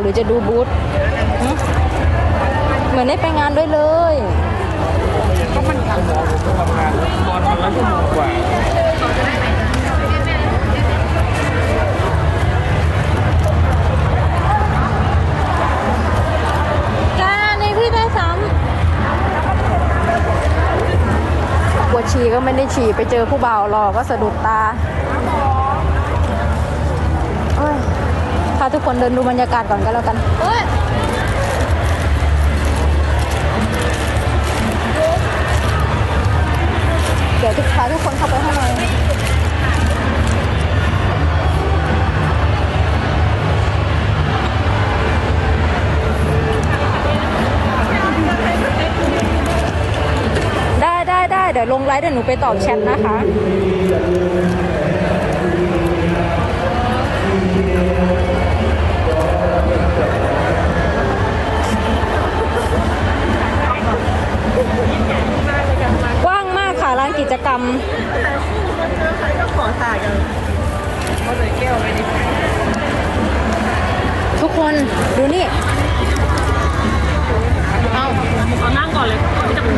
หรือจะดูบูธเหมือนได้ไปงานด้วยเลยก็มันทำงานนอนวันละชั่วโมงกว่าจ้าในพี่ได้ซ้ำปวดฉี่ก็ไม่ได้ฉี่ไปเจอผู้บ่าวรอก็สะดุดตาเอ้ยพาทุก คนเดินดูบรรยากาศก่อนก็แล้วกันเดี๋ยวทุกพาทุกคนเข้าไปข้างในได้ได้ได้เดี๋ยวลงไลฟ์เดี๋ยวหนูไปตอบแชทนะคะ มากค่ะร้านกิจกรรมทุกคนดูนี่เอาเอานั่งก่อนเลยไม่จะเป็น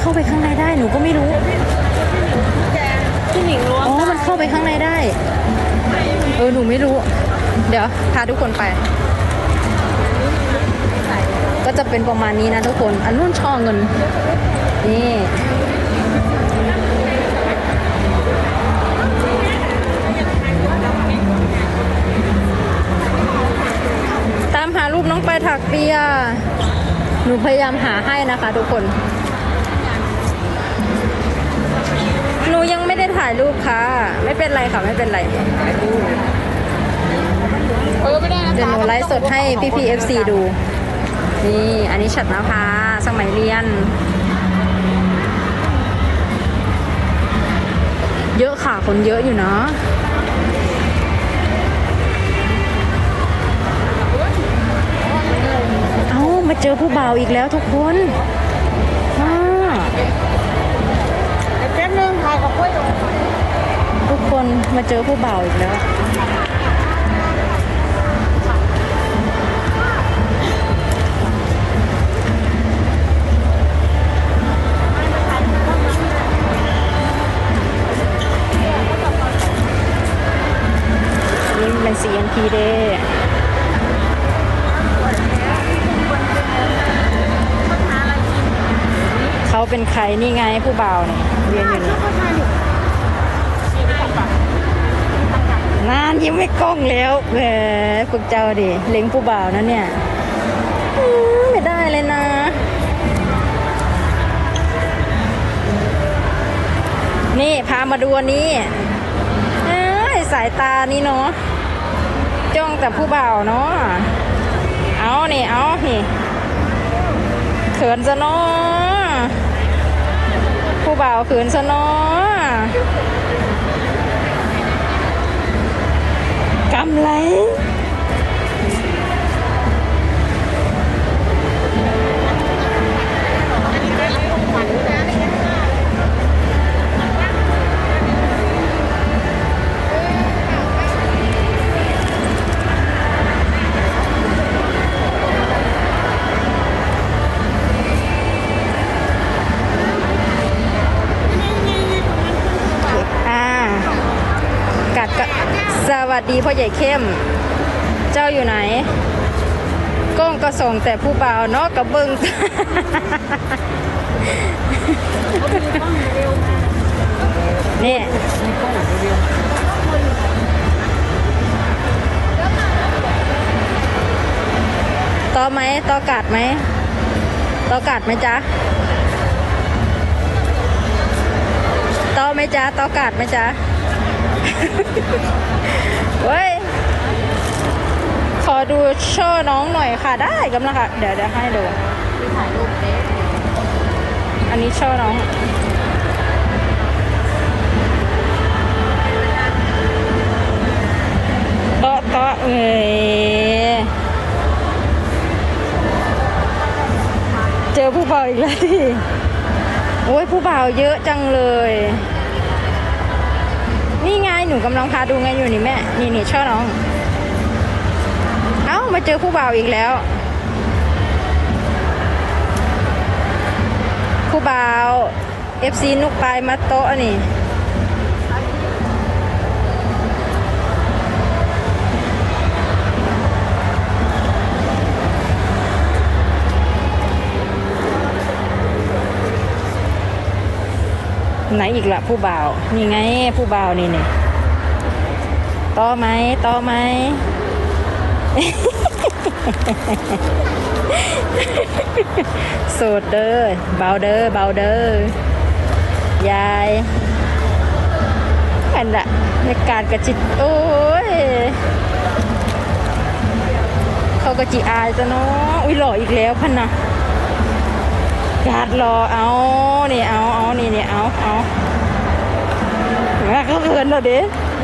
เข้าไปข้างในได้หนูก็ไม่รู้พี่หนิงล้วงอ๋อมันเข้าไปข้างในได้ เออหนูไม่รู้ เดี๋ยวพาทุกคนไป ก็จะเป็นประมาณนี้นะทุกคน อันนู้นช่อเงิน นี่ตามหารูปน้องไปถักเปีย หนูพยายามหาให้นะคะทุกคน นูยังไม่ได้ถ่ายรูปค่ะ ไม่เป็นไรค่ะไม่เป็นไรเออไม่ได้นะเดี๋ยวหนูไลฟ์สดให้พี่พีเอฟซีดู นี่อันนี้ฉัดนภาสมัยเรียน เยอะค่ะคนเยอะอยู่เนาะเอ้ามาเจอผู้บ่าวอีกแล้วทุกคนอ่า ทุกคนมาเจอผู้บ่าวอีกแล้ว นี่เป็น CNP Day เขาเป็นใครนี่ไงผู้บ่าวเนี่ยเรียนอยู่นี่นานยิ้มไม่กล้องแล้วแหมพวกเจ้าดิเล็งผู้บ่าวนะเนี่ยไม่ได้เลยนะนี่พามาดูอันนี้สายตานี่เนาะจ้องแต่ผู้บ่าวเนาะเอานี่เอานี่เขินซะเนาะ ผู้บ่าวเขินซะเนาะกำไร วัสดีพ่อใหญ่เข้ม เจ้าอยู่ไหนกล้องก็ส่งแต่ผู้บ่าวเนาะกับเบิงนี่ต่อไหมต่อกัดไหมต่อกัดไหมจ๊ะต่อไหมจ๊ะต่อกัดไหมจ๊ะ เฮ้ย ขอดูโชว์น้องหน่อยค่ะ ได้กำลังค่ะ เดี๋ยวเดี๋ยวให้ดู ถ่ายรูปเด้อันนี้โชว์น้อง โต๊ะโต๊ะเอ้ยเจอผู้บ่าอีกแล้วดิโอ้ยผู้บ่าเยอะจังเลย หนูกำลังพาดูไงอยู่นี่แม่ นี่นี่ช่อน้อง เอ้ามาเจอผู้บ่าวอีกแล้ว ผู้บ่าว FC นุกปลายมาโต๊ะนี่ไหนอีกล่ะผู้บ่าว นี่ไงผู้บ่าวนี่นี่ ต่อไหมต่อไหมโสดเด้อเบาเด้อเบาเด้อยายอันละในการกระจิตโอ้ยเขาก็จีอายจะเนาะอุ้ยหล่ออีกแล้วพันนะกาดรอเอานี่เอาเอานี่นี่เอาเอาเขาเขินแล้วเด้